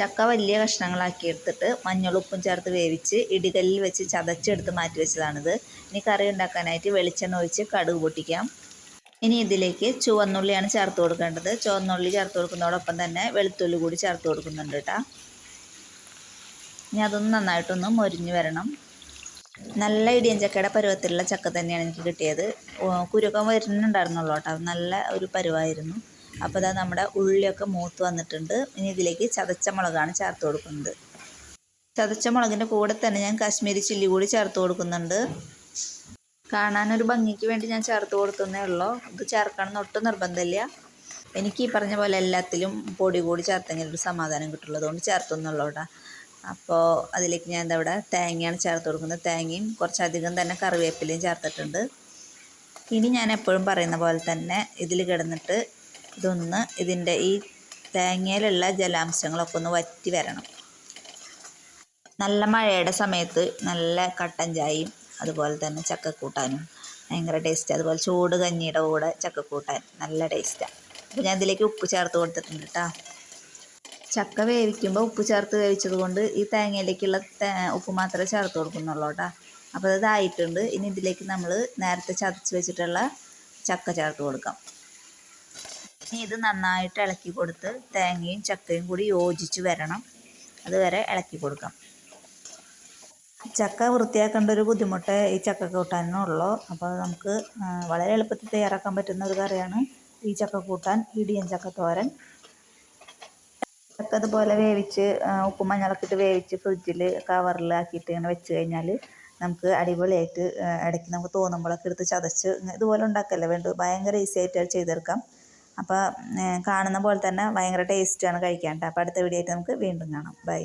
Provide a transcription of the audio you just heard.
ചക്ക വലിയ കഷ്ണങ്ങളാക്കി എടുത്തിട്ട് മഞ്ഞളുപ്പും ചേർത്ത് വേവിച്ച് ഇടികല്ലിൽ വെച്ച് ചതച്ചെടുത്ത് മാറ്റി വെച്ചതാണിത്. ഇനി കറി ഉണ്ടാക്കാനായിട്ട് വെളിച്ചെണ്ണ ഒഴിച്ച് കടുക് പൊട്ടിക്കാം. ഇനി ഇതിലേക്ക് ചുവന്നുള്ളിയാണ് ചേർത്ത് കൊടുക്കേണ്ടത്. ചുവന്നുള്ളി ചേർത്ത് കൊടുക്കുന്നതോടൊപ്പം തന്നെ വെളുത്തുള്ളി കൂടി ചേർത്ത് കൊടുക്കുന്നുണ്ട് കേട്ടോ. ഇനി അതൊന്ന് നന്നായിട്ടൊന്ന് മൊരിഞ്ഞ് വരണം. നല്ല ഇടിയൻ ചക്കയുടെ പരുവത്തിലുള്ള ചക്ക തന്നെയാണ് എനിക്ക് കിട്ടിയത്. കുരുക്കം വരുന്നുണ്ടായിരുന്നുള്ളൂ കേട്ടോ. നല്ല ഒരു പരുവായിരുന്നു. അപ്പോൾ ഇതാ നമ്മുടെ ഉള്ളിയൊക്കെ മൂത്ത് വന്നിട്ടുണ്ട്. ഇനി ഇതിലേക്ക് ചതച്ച മുളകാണ് ചേർത്ത് കൊടുക്കുന്നത്. ചതച്ച മുളകിന്റെ കൂടെ തന്നെ ഞാൻ കാശ്മീരി ചില്ലി കൂടി ചേർത്ത് കൊടുക്കുന്നുണ്ട്. കാണാനൊരു ഭംഗിക്ക് വേണ്ടി ഞാൻ ചേർത്ത് കൊടുക്കുന്നേ ഉള്ളൂ. ഇത് ചേർക്കണം എന്ന് ഒട്ടും നിർബന്ധമില്ല. എനിക്ക് ഈ പറഞ്ഞ പോലെ എല്ലാത്തിലും പൊടി കൂടി ചേർത്തെങ്കിൽ ഒരു സമാധാനം കിട്ടുള്ളൂ അതുകൊണ്ട് ചേർത്തുന്നുള്ളൂ അപ്പോൾ അതിലേക്ക് ഞാൻ എന്താ ഇവിടെ തേങ്ങയാണ് ചേർത്ത് കൊടുക്കുന്നത്. തേങ്ങയും കുറച്ചധികം തന്നെ കറിവേപ്പിലയും ചേർത്തിട്ടുണ്ട്. ഇനി ഞാൻ എപ്പോഴും പറയുന്ന പോലെ തന്നെ ഇതിൽ കിടന്നിട്ട് ഇതൊന്ന് ഇതിന്റെ ഈ തേങ്ങയിലുള്ള ജലാംശങ്ങളൊക്കെ ഒന്ന് വറ്റി വരണം. നല്ല മഴയുടെ സമയത്ത് നല്ല കട്ടൻ ചായയും അതുപോലെ തന്നെ ചക്കക്കൂട്ടാനും ഭയങ്കര ടേസ്റ്റ്. അതുപോലെ ചൂട് കഞ്ഞിയുടെ കൂടെ ചക്കക്കൂട്ടാൻ നല്ല ടേസ്റ്റാണ് അപ്പോൾ ഞാൻ ഇതിലേക്ക് ഉപ്പ് ചേർത്ത് കൊടുത്തിട്ടുണ്ട് കേട്ടോ ചക്ക വേവിക്കുമ്പോൾ ഉപ്പ് ചേർത്ത് വേവിച്ചത് കൊണ്ട് ഈ തേങ്ങയിലേക്കുള്ള ഉപ്പ് മാത്രമേ ചേർത്ത് കൊടുക്കുന്നുള്ളൂ കേട്ടോ അപ്പോൾ ഇതായിട്ടുണ്ട്. ഇനി ഇതിലേക്ക് നമ്മൾ നേരത്തെ ചതച്ച് വെച്ചിട്ടുള്ള ചക്ക ചേർത്ത് കൊടുക്കാം. ഇനി ഇത് നന്നായിട്ട് ഇളക്കി കൊടുത്ത് തേങ്ങയും ചക്കയും കൂടി യോജിച്ച് വരണം. അതുവരെ ഇളക്കി കൊടുക്കാം. ചക്ക വൃത്തിയാക്കേണ്ട ഒരു ബുദ്ധിമുട്ട് ഈ ചക്ക കൂട്ടാനുള്ളൂ അപ്പോൾ നമുക്ക് വളരെ എളുപ്പത്തിൽ തയ്യാറാക്കാൻ പറ്റുന്ന ഒരു കറിയാണ് ഈ ചക്ക കൂട്ടാൻ ഇടിയൻ ചക്ക തോരൻ. ചക്ക അതുപോലെ വേവിച്ച് ഉപ്പും മഞ്ഞളൊക്കെ ഇട്ട് വേവിച്ച് ഫ്രിഡ്ജിൽ കവറിൽ ആക്കിയിട്ട് ഇങ്ങനെ വെച്ച് കഴിഞ്ഞാൽ നമുക്ക് അടിപൊളിയായിട്ട് ഇടയ്ക്ക് നമുക്ക് തോന്നുമ്പോഴൊക്കെ എടുത്ത് ചതച്ച് ഇതുപോലെ ഉണ്ടാക്കല്ലേ? വേണ്ടു ഭയങ്കര ഈസി ആയിട്ട് ചെയ്തെടുക്കാം. അപ്പോൾ കാണുന്ന പോലെ തന്നെ ഭയങ്കര ടേസ്റ്റാണ് കഴിക്കാൻ കേട്ടോ. അപ്പോൾ അടുത്ത വീഡിയോ ആയിട്ട് നമുക്ക് വീണ്ടും കാണാം. ബൈ.